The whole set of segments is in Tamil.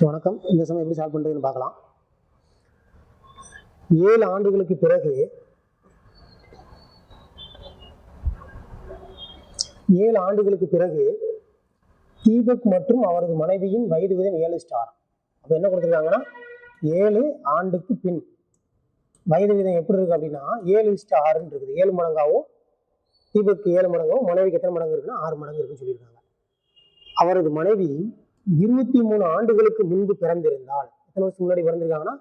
வணக்கம். இந்த சமயம் எப்படி சால்வ் பண்ணுறதுன்னு பார்க்கலாம். ஏழு ஆண்டுகளுக்கு பிறகு ஏழு ஆண்டுகளுக்கு பிறகு தீபக் மற்றும் அவரது மனைவியின் வயது விதம் ஏழு ஸ்டார் அப்போ என்ன கொடுத்துருக்காங்கன்னா ஏழு ஆண்டுக்கு பின் வயது விதம் எப்படி இருக்கு அப்படின்னா ஏழு ஸ்டார்னு இருக்குது. ஏழு மடங்காகவும் தீபக்கு ஏழு மடங்காகவும் மனைவிக்கு எத்தனை மடங்கு இருக்குன்னா ஆறு மடங்கு இருக்குன்னு சொல்லியிருக்காங்க. அவரது மனைவி இருபத்தி மூணு ஆண்டுகளுக்கு முன்பு பிறந்திருந்தால் எத்தனை வருஷம் முன்னாடி பிறந்திருக்காங்கன்னா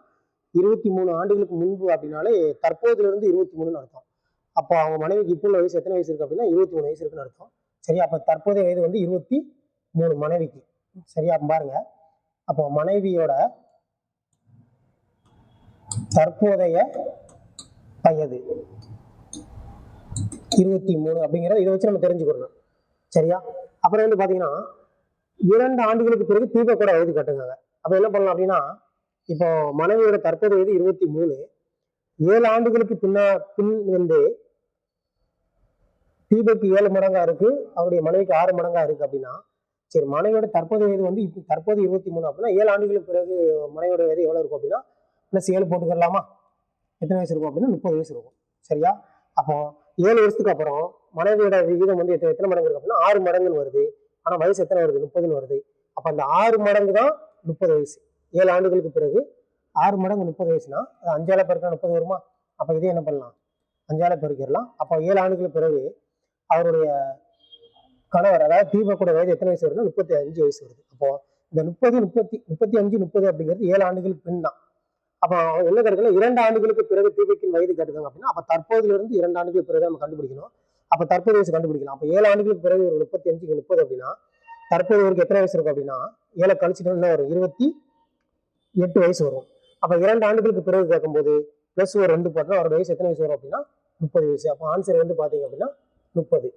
இருபத்தி மூணு ஆண்டுகளுக்கு முன்பு அப்படின்னாலே தற்போதுல இருந்து இருபத்தி மூணுன்னு அர்த்தம். அப்போ அவங்க மனைவிக்கு இப்போ உள்ள வயசு எத்தனை வயசு இருக்கு அப்படின்னா இருபத்தி மூணு வயசு இருக்குன்னு அர்த்தம். சரியா? அப்போ தற்போதைய வயது வந்து இருபத்தி மூணு மனைவிக்கு. சரியா? பாருங்க. அப்போ மனைவியோட தற்போதைய வயது இருபத்தி மூணு அப்படிங்கிறத இதை வச்சு நம்ம தெரிஞ்சுக்கணும். சரியா? அப்புறம் வந்து பாத்தீங்கன்னா இரண்டு ஆண்டுகளுக்கு பிறகு தீபக் கூட வயது கட்டுங்க அப்ப என்ன பண்ணலாம் அப்படின்னா இப்போ மனைவியோட தற்போதைய வயது இருபத்தி மூணு. ஏழு ஆண்டுகளுக்கு பின்னா பின் வந்து தீபக்கு ஏழு மடங்கா இருக்கு அவருடைய மனைவிக்கு ஆறு மடங்கா இருக்கு அப்படின்னா சரி மனைவியோட தற்போதைய வயது வந்து இப்போ தற்போது இருபத்தி மூணு அப்படின்னா ஏழு ஆண்டுகளுக்கு பிறகு மனைவியோட வயது எவ்வளவு இருக்கும் அப்படின்னா ப்ளஸ் ஏழு போட்டுக்கலாமா எத்தனை வயசு இருக்கும் அப்படின்னா முப்பது வயசு இருக்கும். சரியா? அப்போ ஏழு வருஷத்துக்கு அப்புறம் மனைவியோட விகிதம் வந்து எத்தனை எத்தனை மடங்கு இருக்கு அப்படின்னா ஆறு மடங்குன்னு வருது. ஆனா வயசு எத்தனை வருது? முப்பதுன்னு வருது. அப்ப அந்த ஆறு மடங்கு தான் முப்பது வயசு. ஏழு ஆண்டுகளுக்கு பிறகு ஆறு மடங்கு முப்பது வயசுனா அது அஞ்சால பெருக்கா முப்பது வருமா? அப்ப இதே என்ன பண்ணலாம்? அஞ்சால பெருக்கிடலாம். அப்போ ஏழு ஆண்டுகளுக்கு பிறகு அவருடைய கணவர் அதாவது தீபக்கூட வயது எத்தனை வயசு வருதுன்னா முப்பத்தி அஞ்சு வயசு வருது. அப்போ இந்த முப்பது முப்பத்தி முப்பத்தி அஞ்சு முப்பது அப்படிங்கிறது ஏழு ஆண்டுகளுக்கு பின் தான். அப்போ என்ன கிடைக்கல இரண்டு ஆண்டுகளுக்கு பிறகு தீபக்கின் வயது கேட்டுக்காங்க அப்படின்னா அப்ப தற்போதுல இருந்து இரண்டு ஆண்டுகளுக்கு பிறகு நம்ம கண்டுபிடிக்கணும். அப்போ தற்போது வயசு கண்டுபிடிக்கலாம். அப்போ ஏழு ஆண்டுகளுக்கு பிறகு ஒரு முப்பத்தி அஞ்சுக்கு முப்பது அப்படின்னா தற்போது ஒரு எத்தனை வயசு இருக்கும் அப்படின்னா ஏழை கழிச்சுட்டு என்ன வரும்? இருபத்தி எட்டு வயசு வரும். அப்போ இரண்டு ஆண்டுகளுக்கு பிறகு கேட்கும்போது ப்ளஸ் ஒரு ரெண்டு போட்டோம் அவரோட வயசு எத்தனை வயசு வரும் அப்படின்னா முப்பது வயசு. அப்போ ஆன்சர் வந்து பார்த்தீங்க அப்படின்னா முப்பது.